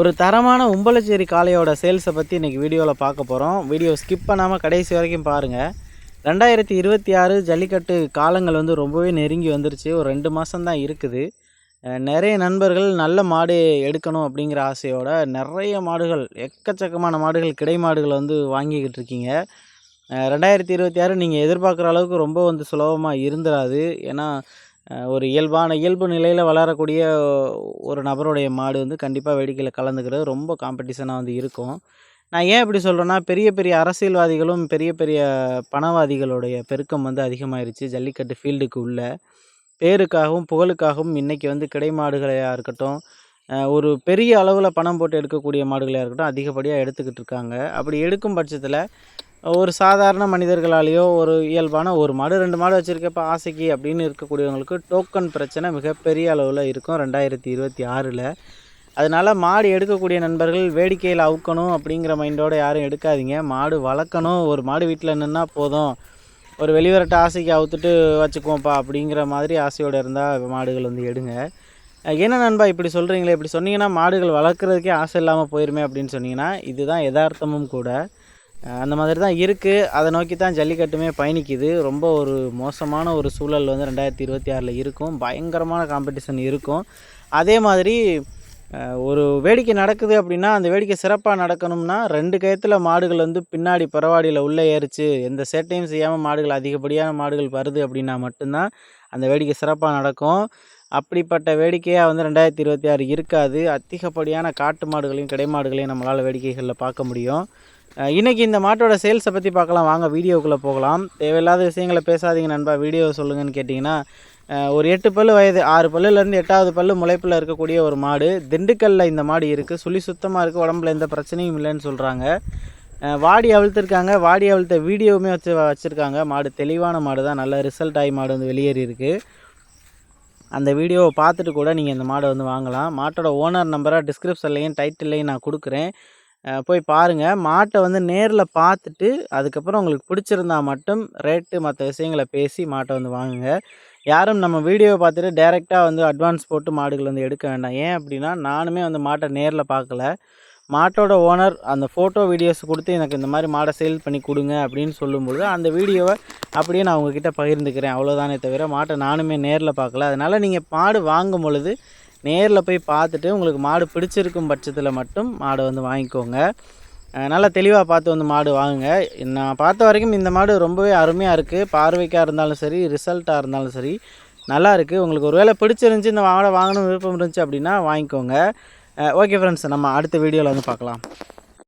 ஒரு தரமான உம்பளச்சேரி காளையோட சேல்ஸை பற்றி இன்றைக்கி வீடியோவில் பார்க்க போகிறோம் வீடியோ ஸ்கிப் பண்ணாமல் கடைசி வரைக்கும் பாருங்கள் ரெண்டாயிரத்தி இருபத்தி ஆறு ஜல்லிக்கட்டு காலங்கள் வந்து ரொம்பவே நெருங்கி வந்துருச்சு. ஒரு ரெண்டு மாதம்தான் இருக்குது. நிறைய நண்பர்கள் நல்ல மாடு எடுக்கணும் அப்படிங்கிற ஆசையோட நிறைய மாடுகள் எக்கச்சக்கமான மாடுகள் கிடை மாடுகள் வந்து வாங்கிக்கிட்டு இருக்கீங்க. ரெண்டாயிரத்தி இருபத்தி ஆறு நீங்கள் எதிர்பார்க்குற அளவுக்கு ரொம்ப வந்து சுலபமாக இருந்துடாது ஏன்னா ஒரு இயல்பான இயல்பு நிலையில் வளரக்கூடிய ஒரு நபருடைய மாடு வந்து கண்டிப்பாக வேடிக்கையில் கலந்துக்கிறது ரொம்ப காம்படிஷனாக வந்து இருக்கும். நான் ஏன் இப்படி சொல்கிறேன்னா பெரிய பெரிய அரசியல்வாதிகளும் பெரிய பெரிய பணவாதிகளுடைய பெருக்கம் வந்து அதிகமாயிருச்சு. ஜல்லிக்கட்டு ஃபீல்டுக்கு உள்ள பேருக்காகவும் புகழுக்காகவும் இன்றைக்கி வந்து கிடை மாடுகளையாக இருக்கட்டும் ஒரு பெரிய அளவில் பணம் போட்டு எடுக்கக்கூடிய மாடுகளாக இருக்கட்டும் அதிகப்படியாக எடுத்துக்கிட்டு இருக்காங்க. அப்படி எடுக்கும் பட்சத்தில் ஒரு சாதாரண மனிதர்களாலேயோ ஒரு இயல்பான ஒரு மாடு ரெண்டு மாடு வச்சுருக்கப்ப ஆசைக்கு அப்படின்னு இருக்கக்கூடியவங்களுக்கு டோக்கன் பிரச்சனை மிகப்பெரிய அளவில் இருக்கும் ரெண்டாயிரத்தி இருபத்தி ஆறில். அதனால் மாடு எடுக்கக்கூடிய நண்பர்கள் வேடிக்கையில் அவுக்கணும் அப்படிங்கிற மைண்டோடு யாரும் எடுக்காதீங்க. மாடு வளர்க்கணும். ஒரு மாடு வீட்டில் நின்னா போதும். ஒரு வெளிவரட்ட ஆசைக்கு அவுத்துட்டு வச்சுக்குவோம்ப்பா அப்படிங்கிற மாதிரி ஆசையோடு இருந்தால் மாடுகள் வந்து எடுங்க. என்ன நண்பா இப்படி சொல்கிறீங்களே இப்படி சொன்னீங்கன்னா மாடுகள் வளர்க்குறதுக்கே ஆசை இல்லாமல் போயிருமே அப்படின்னு சொன்னீங்கன்னா இதுதான் யதார்த்தமும் கூட. அந்த மாதிரி தான் இருக்குது அதை நோக்கி தான் ஜல்லிக்கட்டுமே பயணிக்குது. ரொம்ப ஒரு மோசமான ஒரு சூழல் வந்து ரெண்டாயிரத்தி இருபத்தி ஆறில் இருக்கும். பயங்கரமான காம்படிஷன் இருக்கும். அதே மாதிரி ஒரு வேடிக்கை நடக்குது அப்படின்னா அந்த வேடிக்கை சிறப்பாக நடக்கணும்னா ரெண்டு கயத்தில் மாடுகள் வந்து பின்னாடி பரவாடியில் உள்ளே ஏறிச்சு. எந்த சேட்டையும் செய்யாமல் மாடுகள் அதிகப்படியான மாடுகள் வருது அப்படின்னா மட்டும்தான் அந்த வேடிக்கை சிறப்பாக நடக்கும். அப்படிப்பட்ட வேடிக்கையாக வந்து ரெண்டாயிரத்தி இருபத்தி ஆறு இருக்காது. அதிகப்படியான காட்டு மாடுகளையும் கிடை மாடுகளையும் நம்மளால் வேடிக்கைகளில் பார்க்க முடியும். இன்றைக்கி இந்த மாட்டோட சேல்ஸை பற்றி பார்க்கலாம். வாங்க வீடியோக்குள்ளே போகலாம். தேவையில்லாத விஷயங்களை பேசாதீங்க நண்பா. வீடியோ சொல்லுங்கன்னு கேட்டிங்கன்னா ஒரு எட்டு பல்லு வயது ஆறு பல்லுலேருந்து எட்டாவது பல்லு முளைப்பில் இருக்கக்கூடிய ஒரு மாடு. திண்டுக்கல்லில் இந்த மாடு இருக்குது சுழி சுத்தமாக இருக்குது உடம்புல எந்த பிரச்சனையும் இல்லைன்னு சொல்கிறாங்க வாடி அவிழ்த்துருக்காங்க. வாடி அவிழ்த்த வீடியோவுமே வச்சு வச்சுருக்காங்க. மாடு தெளிவான மாடு தான். நல்ல ரிசல்ட் ஆகி மாடு வந்து வெளியேறி இருக்குது அந்த வீடியோவை பார்த்துட்டு கூட நீங்கள் இந்த மாடை வந்து வாங்கலாம். மாட்டோட ஓனர் நம்பராக டிஸ்கிரிப்ஷன்லையும் டைட்டில்லையும் நான் கொடுக்குறேன். போய் பாருங்கள் மாட்டை வந்து நேரில் பார்த்துட்டு அதுக்கப்புறம் உங்களுக்கு பிடிச்சிருந்தா மட்டும் ரேட்டு மற்ற விஷயங்களை பேசி மாட்டை வந்து வாங்குங்க. யாரும் நம்ம வீடியோவை பார்த்துட்டு டேரெக்டாக வந்து அட்வான்ஸ் போட்டு மாடுகள் வந்து எடுக்க வேண்டாம். ஏன் அப்படின்னா நானுமே வந்து மாட்டை நேரில் பார்க்கல மாட்டோட ஓனர் அந்த ஃபோட்டோ வீடியோஸ் கொடுத்து எனக்கு இந்த மாதிரி மாடை சேல் பண்ணி கொடுங்க அப்படின்னு சொல்லும்பொழுது அந்த வீடியோவை அப்படியே நான் உங்ககிட்ட பகிர்ந்துக்கிறேன். அவ்வளோதானே தவிர மாட்டை நானுமே நேரில் பார்க்கல அதனால் நீங்கள் மாடு வாங்கும் பொழுது நேரில் போய் பார்த்துட்டு உங்களுக்கு மாடு பிடிச்சிருக்கும் பட்சத்தில் மட்டும் மாடை வந்து வாங்கிக்கோங்க. நல்லா தெளிவாக பார்த்து வந்து மாடு வாங்குங்க. நான் பார்த்த வரைக்கும் இந்த மாடு ரொம்பவே அருமையாக இருக்குது பார்வைக்காக இருந்தாலும் சரி ரிசல்ட்டாக இருந்தாலும் சரி நல்லா இருக்குது உங்களுக்கு ஒருவேளை பிடிச்சிருந்துச்சி இந்த மாடை வாங்கணும் விருப்பம் இருந்துச்சு அப்படின்னா வாங்கிக்கோங்க. ஓகே ஃப்ரெண்ட்ஸ் நம்ம அடுத்த வீடியோவில் வந்து பார்க்கலாம்.